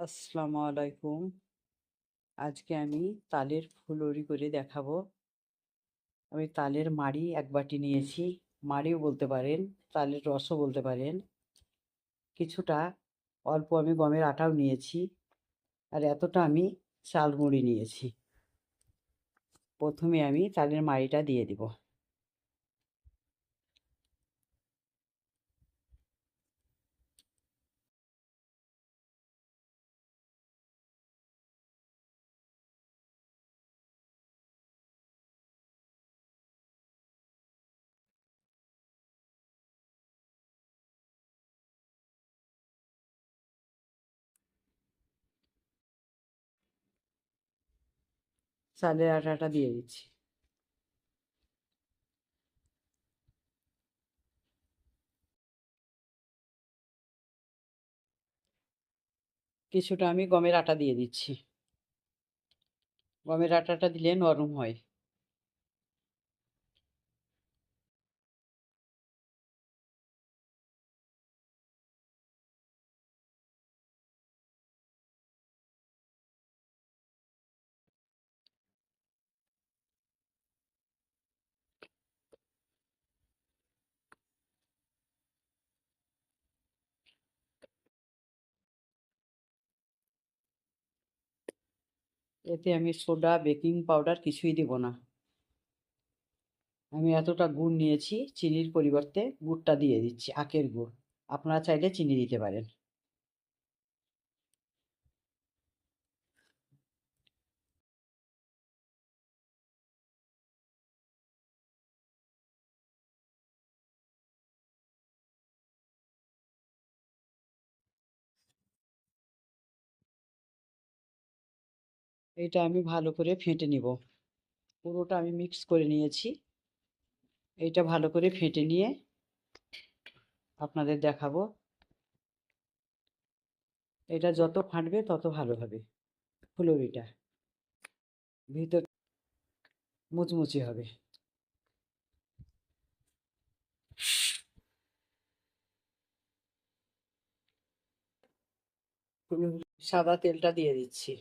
আসসালামু আলাইকুম। আজকে আমি তালের ফুলুরি করে দেখাবো। আমি তালের মাড়ি এক বাটি নিয়েছি। মাড়িও বলতে পারেন, তালের রসও বলতে পারেন। কিছুটা অল্প আমি গমের আটাও নিয়েছি আর এতটা আমি চাল মুড়ি নিয়েছি। প্রথমে আমি তালের মাড়িটা দিয়ে দিব। চালের আটাটা দিয়ে দিচ্ছি। কিছুটা আমি গমের আটা দিয়ে দিচ্ছি। গমের আটাটা দিলে নরম হয়। এতে আমি সোডা, বেকিং পাউডার কিছুই দেব না। আমি এতটা গুড় নিয়েছি, চিনির পরিবর্তে গুড়টা দিয়ে দিচ্ছি, আখের গুড়। আপনারা চাইলে চিনি দিতে পারেন। এটা আমি ভালো করে ফেটে নিব। পুরোটা আমি মিক্স করে নিয়েছি। এইটা ভালো করে ফেটে নিয়ে আপনাদের দেখাবো। এটা যত ফাটবে তত ভালো হবে। ফুলুরিটা। ভিতর মুচমুচি হবে। সাদা তেলটা দিয়ে দিচ্ছি।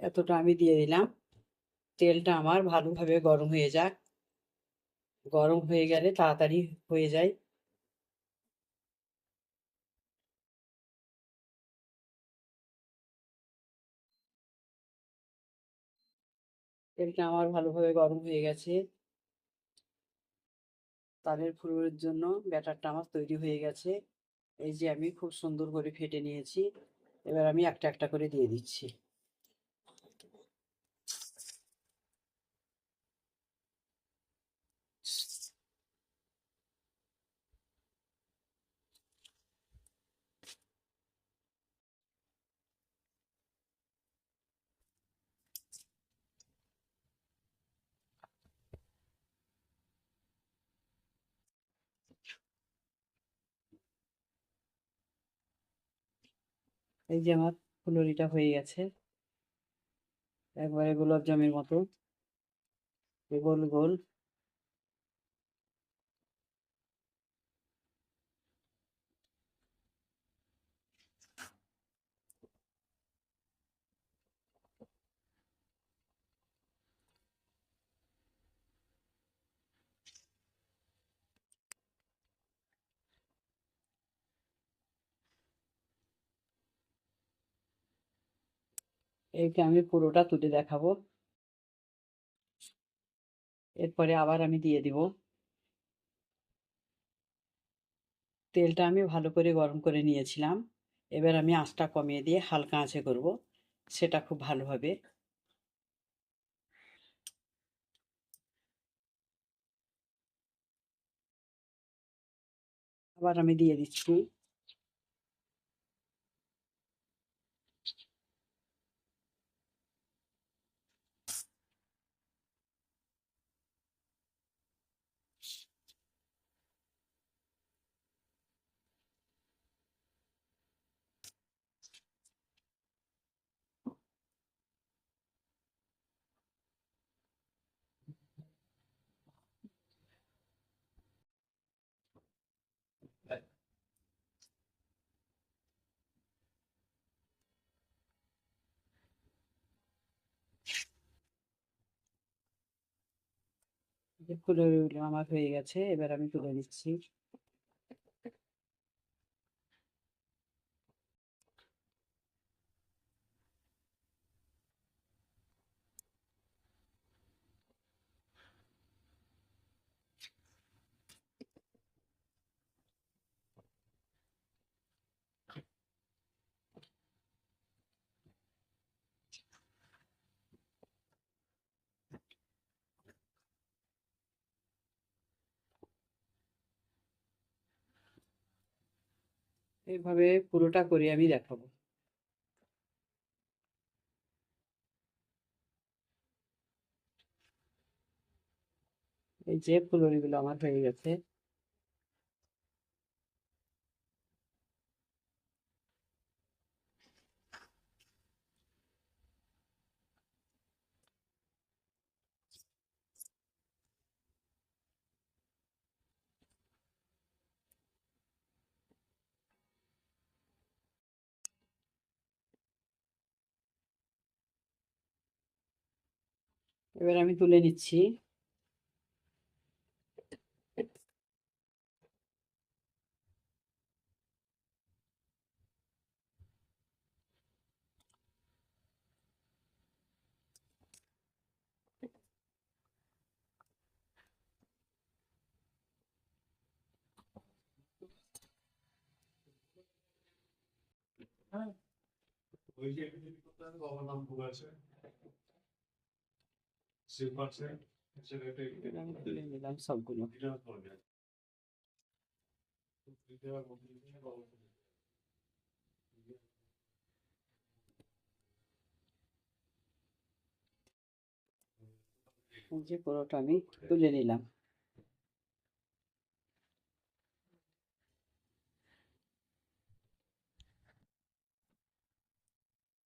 এতটা আমি দিয়ে দিলাম। তেলটা আমার ভালোভাবে গরম হয়ে যাক। গরম হয়ে গেলে তাড়াতাড়ি হয়ে যায়। তেলটা আমার ভালোভাবে গরম হয়ে গেছে। তালের ফুলের জন্য ব্যাটারটা আমার তৈরি হয়ে গেছে। এই যে আমি খুব সুন্দর করে ফেটে নিয়েছি। এবার আমি একটা একটা করে দিয়ে দিচ্ছি। এই যে আমার ফুলুরিটা হয়ে গেছে। একবারে গোলাপ জামের মতো। গোল গোল। এইটা আমি পুরোটা তুলে দেখাবো। এরপরে আবার আমি দিয়ে দিব। তেলটা আমি ভালো করে গরম করে নিয়েছিলাম। এবার আমি আঁচটা কমিয়ে দিয়ে হালকা আঁচে করব। সেটা খুব ভালো হবে। আবার আমি দিয়ে দিচ্ছি। এই ফুলুরিগুলো আমার হয়ে গেছে এবার আমি তুলে নিচ্ছি। এইভাবে পুরোটা করে আমি দেখাবো। এই যে ফুলরিগুলো আমার হয়ে গেছে। এবার আমি তুলে নিচ্ছি। ওই যে হবে বাবার নাম ভুল আছে সেভ আছে সেটা একটা এবার আমি তুলে নিলাম সবগুলো যে পুরোটা আমি তুলে নিলাম।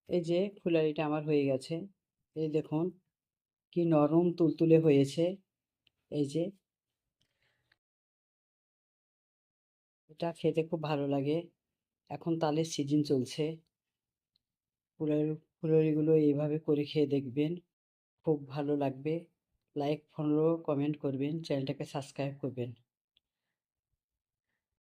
এই যে ফুলারিটা আমার হয়ে গেছে। এই দেখুন কি নরম তুলতুলে হয়েছে? এই যে। এটা খেতে খুব ভালো লাগে। এখন তালের সিজন চলছে। ফুলের, ফুলরিগুলো এইভাবে করে খেয়ে দেখবেন। খুব ভালো লাগবে। লাইক ফলো কমেন্ট করবেন। চ্যানেলটাকে সাবস্ক্রাইব করবেন।